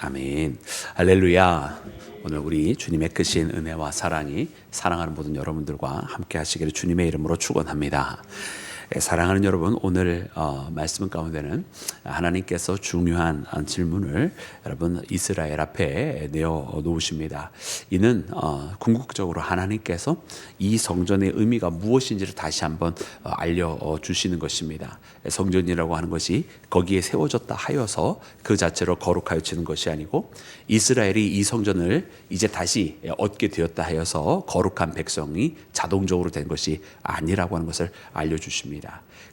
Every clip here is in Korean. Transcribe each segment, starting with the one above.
아멘. 할렐루야. 오늘 우리 주님의 크신 은혜와 사랑이 사랑하는 모든 여러분들과 함께 하시기를 주님의 이름으로 축원합니다. 예, 사랑하는 여러분, 오늘 어, 말씀 가운데는 하나님께서 중요한 질문을 여러분 이스라엘 앞에 내어 놓으십니다. 이는 어, 궁극적으로 하나님께서 이 성전의 의미가 무엇인지를 다시 한번 어, 알려 주시는 것입니다. 예, 성전이라고 하는 것이 거기에 세워졌다 하여서 그 자체로 거룩하여 지는 것이 아니고 이스라엘이 이 성전을 이제 다시 얻게 되었다 하여서 거룩한 백성이 자동적으로 된 것이 아니라고 하는 것을 알려 주십니다.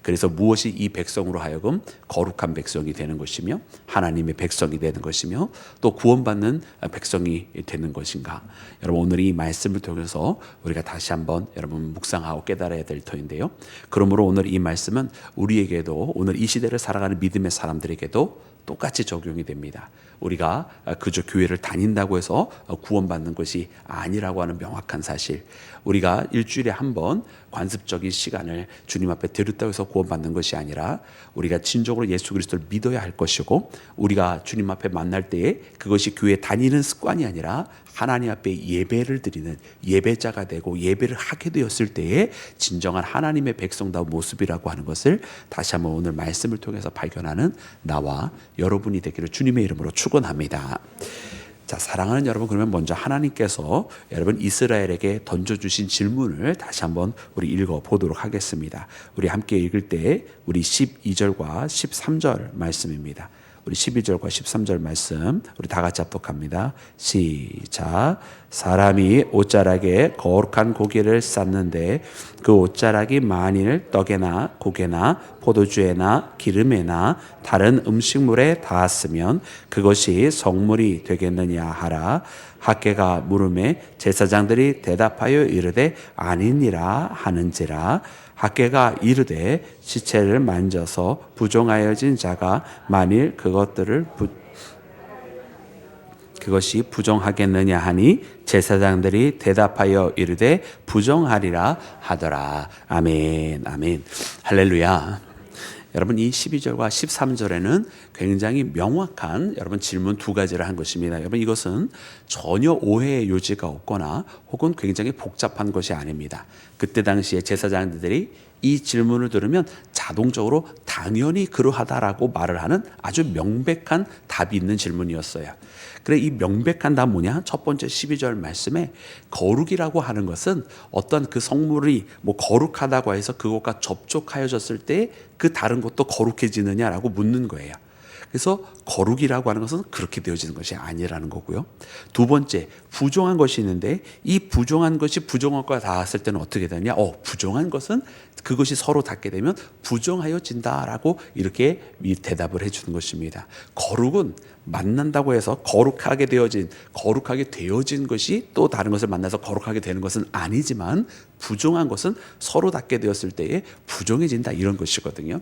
그래서 무엇이 이 백성으로 하여금 거룩한 백성이 되는 것이며 하나님의 백성이 되는 것이며 또 구원받는 백성이 되는 것인가? 여러분 오늘 이 말씀을 통해서 우리가 다시 한번 여러분 묵상하고 깨달아야 될 터인데요. 그러므로 오늘 이 말씀은 우리에게도 오늘 이 시대를 살아가는 믿음의 사람들에게도 똑같이 적용이 됩니다. 우리가 그저 교회를 다닌다고 해서 구원받는 것이 아니라고 하는 명확한 사실. 우리가 일주일에 한 번 관습적인 시간을 주님 앞에 드렸다고 해서 구원받는 것이 아니라 우리가 진정으로 예수 그리스도를 믿어야 할 것이고 우리가 주님 앞에 만날 때에 그것이 교회 다니는 습관이 아니라 하나님 앞에 예배를 드리는 예배자가 되고 예배를 하게 되었을 때에 진정한 하나님의 백성다운 모습이라고 하는 것을 다시 한번 오늘 말씀을 통해서 발견하는 나와 여러분이 되기를 주님의 이름으로 축원합니다. 자, 사랑하는 여러분, 그러면 먼저 하나님께서 여러분 이스라엘에게 던져 주신 질문을 다시 한번 우리 읽어 보도록 하겠습니다. 우리 함께 읽을 때 우리 12절과 13절 말씀입니다. 우리 12절과 13절 말씀 우리 다 같이 합독합니다. 시작. 사람이 옷자락에 거룩한 고기를 쌌는데 그 옷자락이 만일 떡에나 고개나 포도주에나 기름에나 다른 음식물에 닿았으면 그것이 성물이 되겠느냐 하라. 학계가 물음에 제사장들이 대답하여 이르되 아니니라 하는지라 학계가 이르되 시체를 만져서 부정하여진 자가 만일 그것들을 부, 그것이 부정하겠느냐 하니 제사장들이 대답하여 이르되 부정하리라 하더라. 아멘. 아멘. 할렐루야. 여러분 이 12절과 13절에는 굉장히 명확한 여러분 질문 두 가지를 한 것입니다. 여러분 이것은 전혀 오해의 요지가 없거나 혹은 굉장히 복잡한 것이 아닙니다. 그때 당시에 제사장들이 이 질문을 들으면 자동적으로 당연히 그러하다라고 말을 하는 아주 명백한 답이 있는 질문이었어요. 그래 이 명백한 답 뭐냐? 첫 번째 12절 말씀에 거룩이라고 하는 것은 어떤 그 성물이 뭐 거룩하다고 해서 그것과 접촉하여졌을 때 그 다른 것도 거룩해지느냐라고 묻는 거예요. 그래서 거룩이라고 하는 것은 그렇게 되어지는 것이 아니라는 거고요. 두 번째, 부정한 것이 있는데 이 부정한 것이 부정한 것과 닿았을 때는 어떻게 되냐? 어, 부정한 것은 그것이 서로 닿게 되면 부정하여진다라고 이렇게 대답을 해주는 것입니다. 거룩은 만난다고 해서 거룩하게 되어진 거룩하게 되어진 것이 또 다른 것을 만나서 거룩하게 되는 것은 아니지만 부정한 것은 서로 닿게 되었을 때에 부정해진다 이런 것이거든요.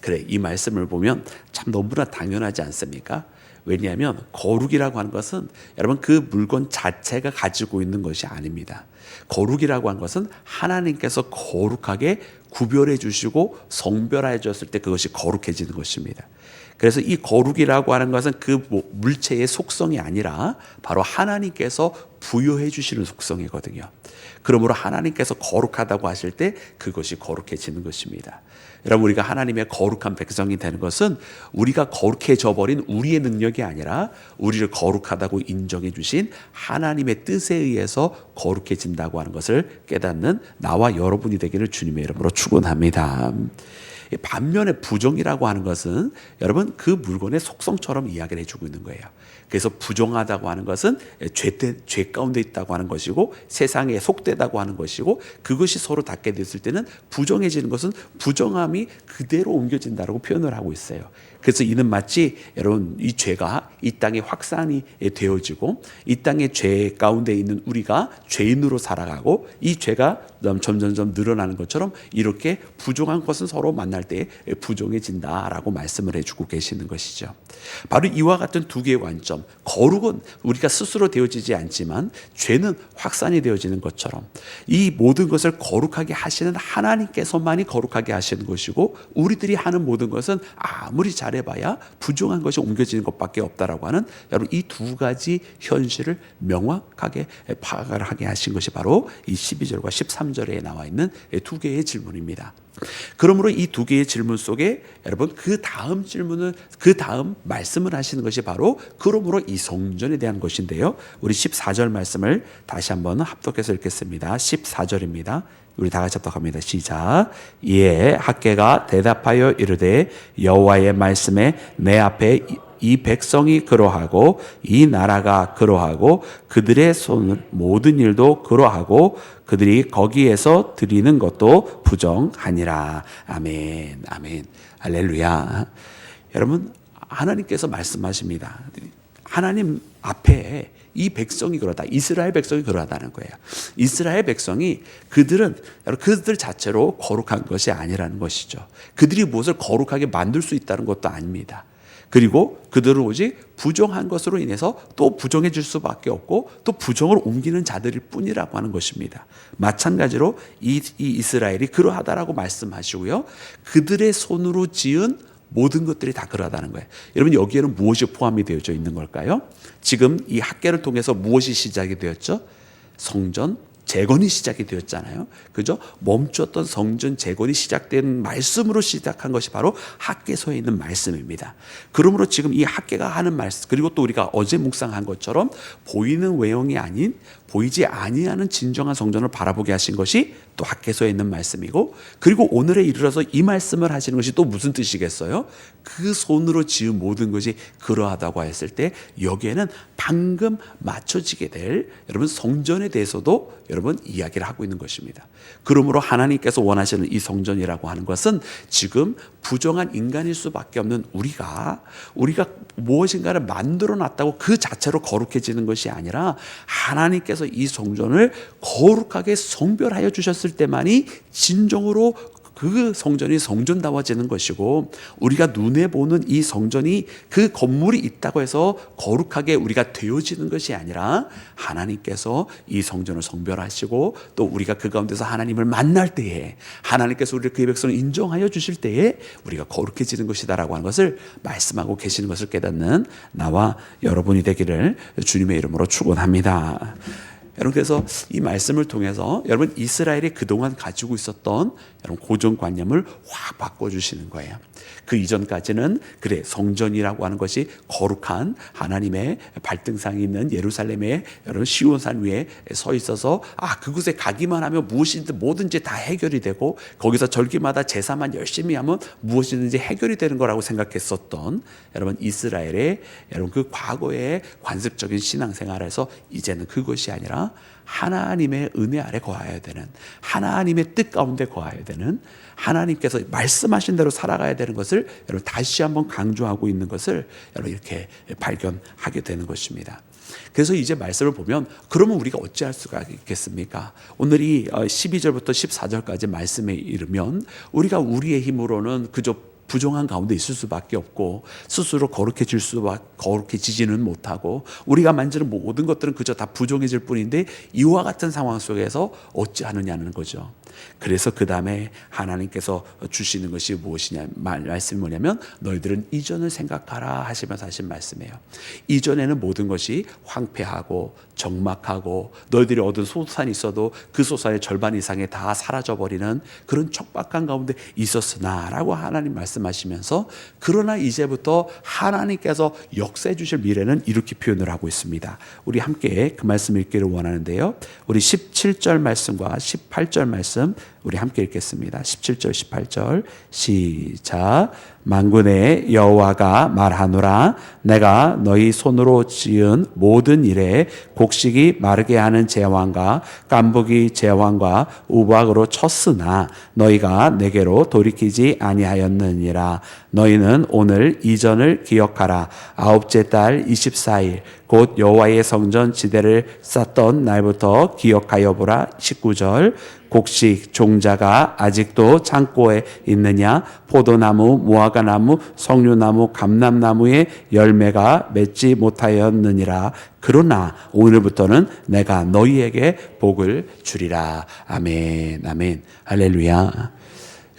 그래 이 말씀을 보면 참 너무나 당연하지 않습니까? 왜냐하면 거룩이라고 하는 것은 여러분 그 물건 자체가 가지고 있는 것이 아닙니다. 거룩이라고 하는 것은 하나님께서 거룩하게 구별해 주시고 성별해 줬을 때 그것이 거룩해지는 것입니다. 그래서 이 거룩이라고 하는 것은 그 물체의 속성이 아니라 바로 하나님께서 부여해 주시는 속성이거든요. 그러므로 하나님께서 거룩하다고 하실 때 그것이 거룩해지는 것입니다. 여러분 우리가 하나님의 거룩한 백성이 되는 것은 우리가 거룩해져 버린 우리의 능력이 아니라 우리를 거룩하다고 인정해 주신 하나님의 뜻에 의해서 거룩해진다고 하는 것을 깨닫는 나와 여러분이 되기를 주님의 이름으로 축원합니다. 반면에 부정이라고 하는 것은 여러분 그 물건의 속성처럼 이야기를 해주고 있는 거예요. 그래서 부정하다고 하는 것은 죄, 죄 가운데 있다고 하는 것이고 세상에 속되다고 하는 것이고 그것이 서로 닿게 됐을 때는 부정해지는 것은 부정함이 그대로 옮겨진다고 표현을 하고 있어요. 그래서 이는 마치 여러분 이 죄가 이 땅에 확산이 되어지고 이 땅의 죄 가운데 있는 우리가 죄인으로 살아가고 이 죄가 점점점 늘어나는 것처럼 이렇게 부정한 것은 서로 만날 때 부정해진다라고 말씀을 해주고 계시는 것이죠. 바로 이와 같은 두 개의 관점. 거룩은 우리가 스스로 되어지지 않지만 죄는 확산이 되어지는 것처럼 이 모든 것을 거룩하게 하시는 하나님께서만이 거룩하게 하시는 것이고 우리들이 하는 모든 것은 아무리 잘 잘해봐야 부정한 것이 옮겨지는 것밖에 없다라고 하는 여러분 이 두 가지 현실을 명확하게 파악을 하게 하신 것이 바로 이 12절과 13절에 나와 있는 두 개의 질문입니다. 그러므로 이 두 개의 질문 속에 여러분 그 다음 질문을 그 다음 말씀을 하시는 것이 바로 그러므로 이 성전에 대한 것인데요. 우리 14절 말씀을 다시 한번 합독해서 읽겠습니다. 14절입니다. 우리 다 같이 합독합니다. 시작. 이에 학계가 대답하여 이르되 여호와의 말씀에 내 앞에 이- 이 백성이 그러하고 이 나라가 그러하고 그들의 손 모든 일도 그러하고 그들이 거기에서 드리는 것도 부정하니라. 아멘. 아멘. 할렐루야. 여러분 하나님께서 말씀하십니다. 하나님 앞에 이 백성이 그러다. 이스라엘 백성이 그러하다는 거예요. 이스라엘 백성이 그들은 그들 자체로 거룩한 것이 아니라는 것이죠. 그들이 무엇을 거룩하게 만들 수 있다는 것도 아닙니다. 그리고 그들은 오직 부정한 것으로 인해서 또 부정해질 수밖에 없고 또 부정을 옮기는 자들일 뿐이라고 하는 것입니다. 마찬가지로 이, 이 이스라엘이 그러하다라고 말씀하시고요. 그들의 손으로 지은 모든 것들이 다 그러하다는 거예요. 여러분 여기에는 무엇이 포함이 되어져 있는 걸까요? 지금 이 학계를 통해서 무엇이 시작이 되었죠? 성전 재건이 시작이 되었잖아요. 그죠? 멈췄던 성전 재건이 시작된 말씀으로 시작한 것이 바로 학계서에 있는 말씀입니다. 그러므로 지금 이 학계가 하는 말씀 그리고 또 우리가 어제 묵상한 것처럼 보이는 외형이 아닌 보이지 아니하는 진정한 성전을 바라보게 하신 것이 또 학계서에 있는 말씀이고 그리고 오늘에 이르러서 이 말씀을 하시는 것이 또 무슨 뜻이겠어요? 그 손으로 지은 모든 것이 그러하다고 했을 때 여기에는 방금 맞춰지게 될 여러분 성전에 대해서도 여러분 이야기를 하고 있는 것입니다. 그러므로 하나님께서 원하시는 이 성전이라고 하는 것은 지금 부정한 인간일 수밖에 없는 우리가 우리가 무엇인가를 만들어 놨다고 그 자체로 거룩해지는 것이 아니라 하나님께서 이 성전을 거룩하게 성별하여 주셨을 때만이 진정으로 그 성전이 성전다워지는 것이고 우리가 눈에 보는 이 성전이 그 건물이 있다고 해서 거룩하게 우리가 되어지는 것이 아니라 하나님께서 이 성전을 성별하시고 또 우리가 그 가운데서 하나님을 만날 때에 하나님께서 우리를 그의 백성을 인정하여 주실 때에 우리가 거룩해지는 것이다라고 하는 것을 말씀하고 계시는 것을 깨닫는 나와 여러분이 되기를 주님의 이름으로 축원합니다. 여러분 그래서 이 말씀을 통해서 여러분 이스라엘이 그동안 가지고 있었던 여러분 고정관념을 확 바꿔주시는 거예요. 그 이전까지는 그래 성전이라고 하는 것이 거룩한 하나님의 발등상이 있는 예루살렘의 여러분 시온산 위에 서 있어서 아 그곳에 가기만 하면 무엇이든 뭐든지 다 해결이 되고 거기서 절기마다 제사만 열심히 하면 무엇이든지 해결이 되는 거라고 생각했었던 여러분 이스라엘의 여러분 그 과거의 관습적인 신앙생활에서 이제는 그것이 아니라 하나님의 은혜 아래 거하여야 되는 하나님의 뜻 가운데 거하여야 되는 하나님께서 말씀하신 대로 살아가야 되는 것을 여러분 다시 한번 강조하고 있는 것을 여러분 이렇게 발견하게 되는 것입니다. 그래서 이제 말씀을 보면 그러면 우리가 어찌할 수가 있겠습니까? 오늘 이 12절부터 14절까지 말씀에 이르면 우리가 우리의 힘으로는 그저 부정한 가운데 있을 수밖에 없고 스스로 거룩해질 수밖 거룩해지지는 못하고 우리가 만지는 모든 것들은 그저 다 부정해질 뿐인데 이와 같은 상황 속에서 어찌하느냐는 거죠. 그래서 그 다음에 하나님께서 주시는 것이 무엇이냐 말, 말씀이 뭐냐면 너희들은 이전을 생각하라 하시면서 하신 말씀이에요. 이전에는 모든 것이 황폐하고 적막하고 너희들이 얻은 소산이 있어도 그 소산의 절반 이상이 다 사라져 버리는 그런 척박한 가운데 있었으나라고 하나님 말씀 하시면서 그러나 이제부터 하나님께서 역사해 주실 미래는 이렇게 표현을 하고 있습니다. 우리 함께 그 말씀 읽기를 원하는데요. 우리 17절 말씀과 18절 말씀 우리 함께 읽겠습니다. 17절 18절 시작 만군의 여호와가 말하노라 내가 너희 손으로 지은 모든 일에 곡식이 마르게 하는 제왕과 깐부기 제왕과 우박으로 쳤으나 너희가 내게로 돌이키지 아니하였느 니라. 너희는 오늘 이전을 기억하라. 아홉째 달 24일 곧 여호와의 성전 지대를 쌓던 날부터 기억하여 보라. 19절 곡식 종자가 아직도 창고에 있느냐? 포도나무 무화과나무 석류나무 감람나무의 열매가 맺지 못하였느니라. 그러나 오늘부터는 내가 너희에게 복을 주리라. 아멘 아멘. 할렐루야.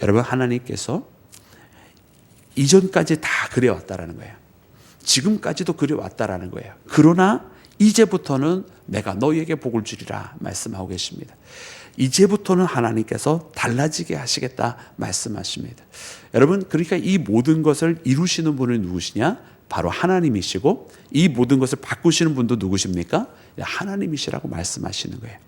여러분 하나님께서 이전까지 다 그래왔다라는 거예요. 지금까지도 그래왔다라는 거예요. 그러나 이제부터는 내가 너희에게 복을 주리라 말씀하고 계십니다. 이제부터는 하나님께서 달라지게 하시겠다 말씀하십니다. 여러분, 그러니까 이 모든 것을 이루시는 분은 누구시냐? 바로 하나님이시고 이 모든 것을 바꾸시는 분도 누구십니까? 하나님이시라고 말씀하시는 거예요.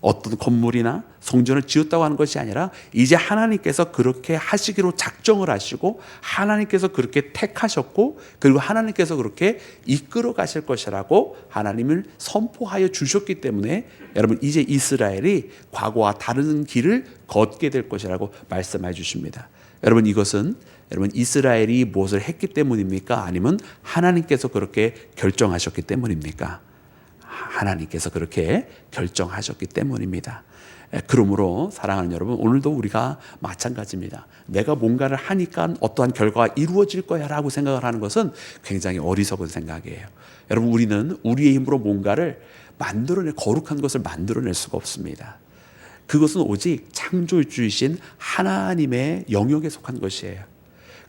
어떤 건물이나 성전을 지었다고 하는 것이 아니라 이제 하나님께서 그렇게 하시기로 작정을 하시고 하나님께서 그렇게 택하셨고 그리고 하나님께서 그렇게 이끌어 가실 것이라고 하나님을 선포하여 주셨기 때문에 여러분 이제 이스라엘이 과거와 다른 길을 걷게 될 것이라고 말씀해 주십니다. 여러분 이것은 여러분 이스라엘이 무엇을 했기 때문입니까? 아니면 하나님께서 그렇게 결정하셨기 때문입니까? 하나님께서 그렇게 결정하셨기 때문입니다. 예, 그러므로 사랑하는 여러분 오늘도 우리가 마찬가지입니다. 내가 뭔가를 하니까 어떠한 결과가 이루어질 거야 라고 생각을 하는 것은 굉장히 어리석은 생각이에요. 여러분 우리는 우리의 힘으로 뭔가를 만들어내 거룩한 것을 만들어낼 수가 없습니다. 그것은 오직 창조주이신 하나님의 영역에 속한 것이에요.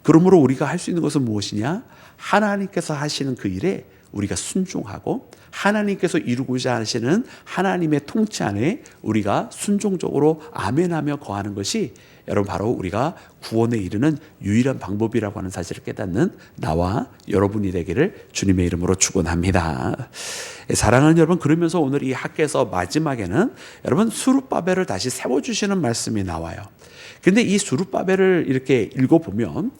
그러므로 우리가 할 수 있는 것은 무엇이냐? 하나님께서 하시는 그 일에 우리가 순종하고 하나님께서 이루고자 하시는 하나님의 통치 안에 우리가 순종적으로 아멘하며 거하는 것이 여러분 바로 우리가 구원에 이르는 유일한 방법이라고 하는 사실을 깨닫는 나와 여러분이 되기를 주님의 이름으로 축원합니다. 사랑하는 여러분 그러면서 오늘 이 학교에서 마지막에는 여러분 수룹바벨을 다시 세워 주시는 말씀이 나와요. 근데 이 수룹바벨을 이렇게 읽어보면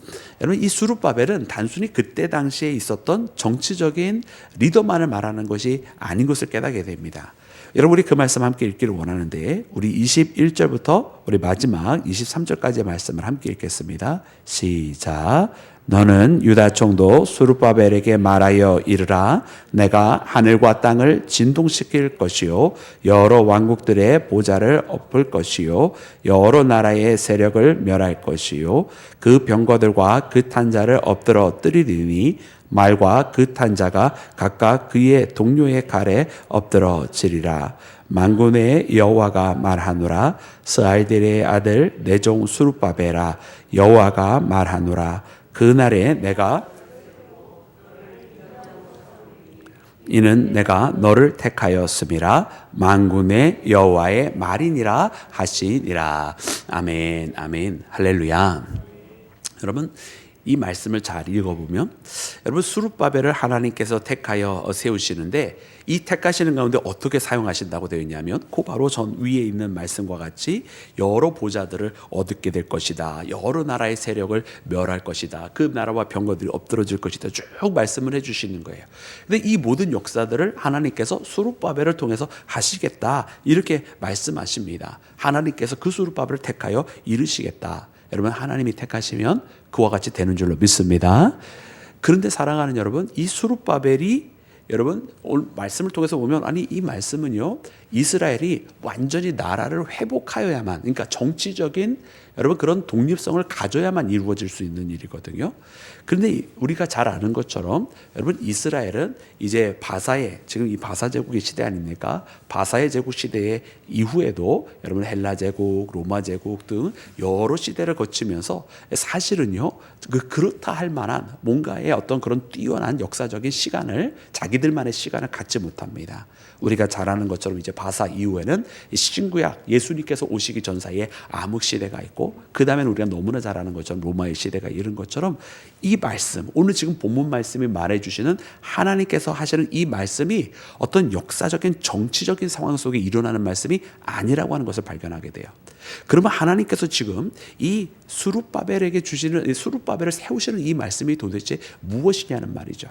여러분 이 수룹바벨은 단순히 그때 당시에 있었던 정치적인 리더만을 말하는 것이 아닌 것을 깨닫게 됩니다. 여러분 우리 그 말씀 함께 읽기를 원하는데 우리 21절부터 우리 마지막 23절까지의 말씀을 함께 읽겠습니다. 시작. 너는 유다 총도 수르바벨에게 말하여 이르라 내가 하늘과 땅을 진동시킬 것이요 여러 왕국들의 보좌를 엎을 것이요 여러 나라의 세력을 멸할 것이요 그 병거들과 그 탄자를 엎드러 뜨리리니 말과 그 탄자가 각각 그의 동료의 칼에 엎드러지리라. 만군의 여호와가 말하노라. 스알델의 아들 내종 수르바베라. 여호와가 말하노라. 그날에 내가 이는 내가 너를 택하였음이라 만군의 여호와의 말이니라 하시니라 아멘 아멘 할렐루야 여러분 이 말씀을 잘 읽어보면 여러분 수룹바벨을 하나님께서 택하여 세우시는데 이 택하시는 가운데 어떻게 사용하신다고 되어 있냐면 그 바로 전 위에 있는 말씀과 같이 여러 보좌들을 얻게 될 것이다. 여러 나라의 세력을 멸할 것이다. 그 나라와 병거들이 엎드러질 것이다. 쭉 말씀을 해주시는 거예요. 근데 이 모든 역사들을 하나님께서 수룹바벨을 통해서 하시겠다. 이렇게 말씀하십니다. 하나님께서 그 수룹바벨을 택하여 이루시겠다. 여러분 하나님이 택하시면 그와 같이 되는 줄로 믿습니다. 그런데 사랑하는 여러분, 이 수룹바벨이 여러분 오늘 말씀을 통해서 보면 아니 이 말씀은요 이스라엘이 완전히 나라를 회복하여야만 그러니까 정치적인 여러분 그런 독립성을 가져야만 이루어질 수 있는 일이거든요. 그런데 우리가 잘 아는 것처럼 여러분 이스라엘은 이제 바사의 지금 이 바사 제국의 시대 아닙니까? 바사의 제국 시대 이후에도 여러분 헬라 제국, 로마 제국 등 여러 시대를 거치면서 사실은요 그 그렇다 할 만한 뭔가의 어떤 그런 뛰어난 역사적인 시간을 자기들만의 시간을 갖지 못합니다. 우리가 잘 아는 것처럼 이제 바사 이후에는 신구약 예수님께서 오시기 전 사이에 암흑 시대가 있고 그 다음에는 우리가 너무나 잘 아는 것처럼 로마의 시대가 이른 것처럼 이 말씀 오늘 지금 본문 말씀이 말해주시는 하나님께서 하시는 이 말씀이 어떤 역사적인 정치적인 상황 속에 일어나는 말씀이 아니라고 하는 것을 발견하게 돼요. 그러면 하나님께서 지금 이 수룹바벨에게 주시는 수룹바벨을 세우시는 이 말씀이 도대체 무엇이냐는 말이죠.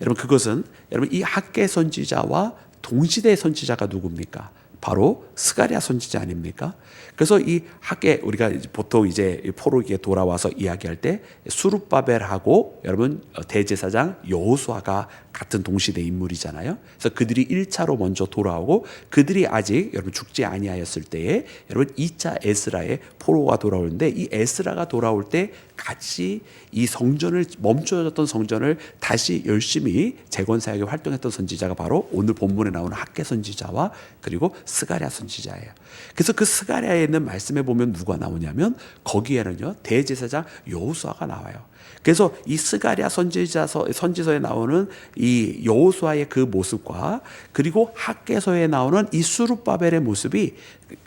여러분 그것은 여러분 이 학계 선지자와 동시대 선지자가 누굽니까? 바로 스가리아 선지자 아닙니까? 그래서 이 학계 우리가 보통 이제 포로기에 돌아와서 이야기할 때 수룹바벨하고 여러분 대제사장 여호수아가 같은 동시대 인물이잖아요. 그래서 그들이 1차로 먼저 돌아오고 그들이 아직 여러분 죽지 아니하였을 때에 여러분 2차 에스라의 포로가 돌아오는데 이 에스라가 돌아올 때 같이 이 성전을 멈춰졌던 성전을 다시 열심히 재건 사역에 활동했던 선지자가 바로 오늘 본문에 나오는 학계 선지자와 그리고 스가랴 선지자예요. 그래서 그 스가랴에 있는 말씀에 보면 누가 나오냐면 거기에는요 대제사장 여호수아가 나와요. 그래서 이 스가랴 선지자서 선지서에 나오는 이 여호수아의 그 모습과 그리고 학계서에 나오는 이 수룹바벨의 모습이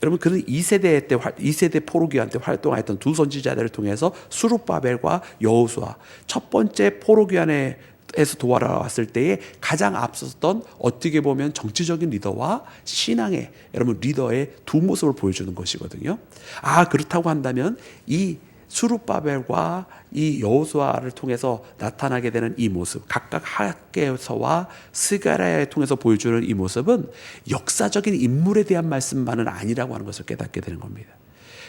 여러분 그는 2세대 때 2세대 포로기한 때 활동했던 두 선지자들을 통해서 수룹바벨과 여호수아 첫 번째 포로기한에 에서 도와왔을 때에 가장 앞섰던 어떻게 보면 정치적인 리더와 신앙의 여러분 리더의 두 모습을 보여주는 것이거든요. 아 그렇다고 한다면 이 수룹바벨과 이 여호수아를 통해서 나타나게 되는 이 모습, 각각 학계서와 스가랴에 통해서 보여주는 이 모습은 역사적인 인물에 대한 말씀만은 아니라고 하는 것을 깨닫게 되는 겁니다.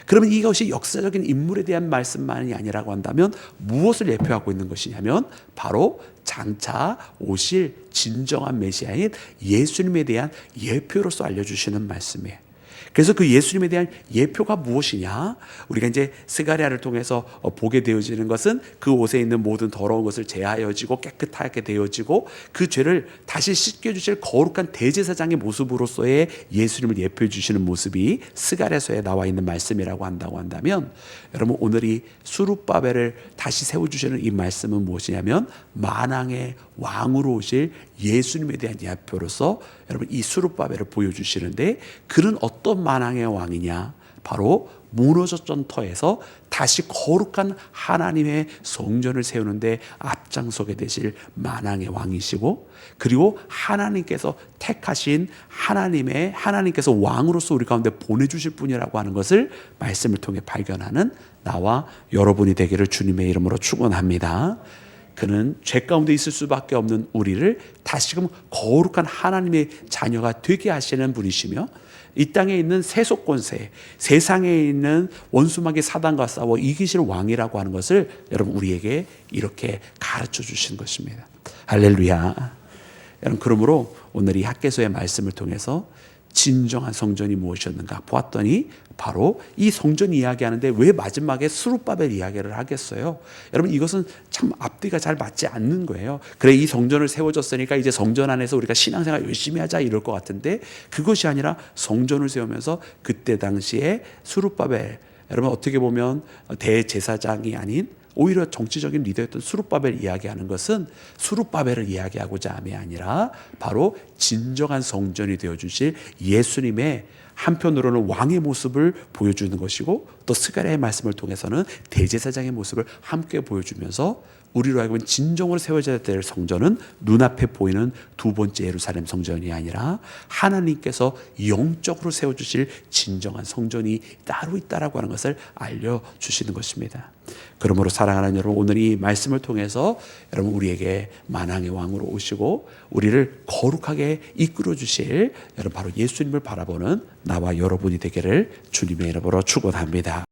그러면 이것이 역사적인 인물에 대한 말씀만이 아니라고 한다면 무엇을 예표하고 있는 것이냐면 바로 장차 오실 진정한 메시아인 예수님에 대한 예표로서 알려주시는 말씀이에요. 그래서 그 예수님에 대한 예표가 무엇이냐? 우리가 이제 스가랴를 통해서 어, 보게 되어지는 것은 그 옷에 있는 모든 더러운 것을 제하여지고 깨끗하게 되어지고 그 죄를 다시 씻겨 주실 거룩한 대제사장의 모습으로서의 예수님을 예표해 주시는 모습이 스가랴서에 나와 있는 말씀이라고 한다고 한다면 여러분 오늘 이 수룹바벨을 다시 세워 주시는 이 말씀은 무엇이냐면 만왕의 왕으로 오실 예수님에 대한 예표로서 여러분 이 수룹바벨을 보여주시는데 그는 어떤 만왕의 왕이냐? 바로 무너졌던 터에서 다시 거룩한 하나님의 성전을 세우는데 앞장서게 되실 만왕의 왕이시고 그리고 하나님께서 택하신 하나님의 하나님께서 왕으로서 우리 가운데 보내주실 분이라고 하는 것을 말씀을 통해 발견하는 나와 여러분이 되기를 주님의 이름으로 축원합니다. 그는 죄 가운데 있을 수밖에 없는 우리를 다시금 거룩한 하나님의 자녀가 되게 하시는 분이시며 이 땅에 있는 세속권세, 세상에 있는 원수막의 사단과 싸워 이기실 왕이라고 하는 것을 여러분 우리에게 이렇게 가르쳐 주신 것입니다. 할렐루야. 여러분 그러므로 오늘 이 학계서의 말씀을 통해서 진정한 성전이 무엇이었는가 보았더니 바로 이 성전 이야기하는데 왜 마지막에 수룹바벨 이야기를 하겠어요? 여러분 이것은 참 앞뒤가 잘 맞지 않는 거예요. 그래 이 성전을 세워졌으니까 이제 성전 안에서 우리가 신앙생활 열심히 하자 이럴 것 같은데 그것이 아니라 성전을 세우면서 그때 당시에 수룹바벨 여러분 어떻게 보면 대제사장이 아닌 오히려 정치적인 리더였던 수룹바벨 이야기하는 것은 수룹바벨을 이야기하고자 함이 아니라 바로 진정한 성전이 되어 주실 예수님의 한편으로는 왕의 모습을 보여주는 것이고 또 스가랴의 말씀을 통해서는 대제사장의 모습을 함께 보여주면서 우리로 하여금 진정으로 세워져야 될 성전은 눈앞에 보이는 두 번째 예루살렘 성전이 아니라 하나님께서 영적으로 세워주실 진정한 성전이 따로 있다라고 하는 것을 알려주시는 것입니다. 그러므로 사랑하는 여러분 오늘 이 말씀을 통해서 여러분 우리에게 만왕의 왕으로 오시고 우리를 거룩하게 이끌어 주실 여러분 바로 예수님을 바라보는 나와 여러분이 되기를 주님의 이름으로 축원합니다.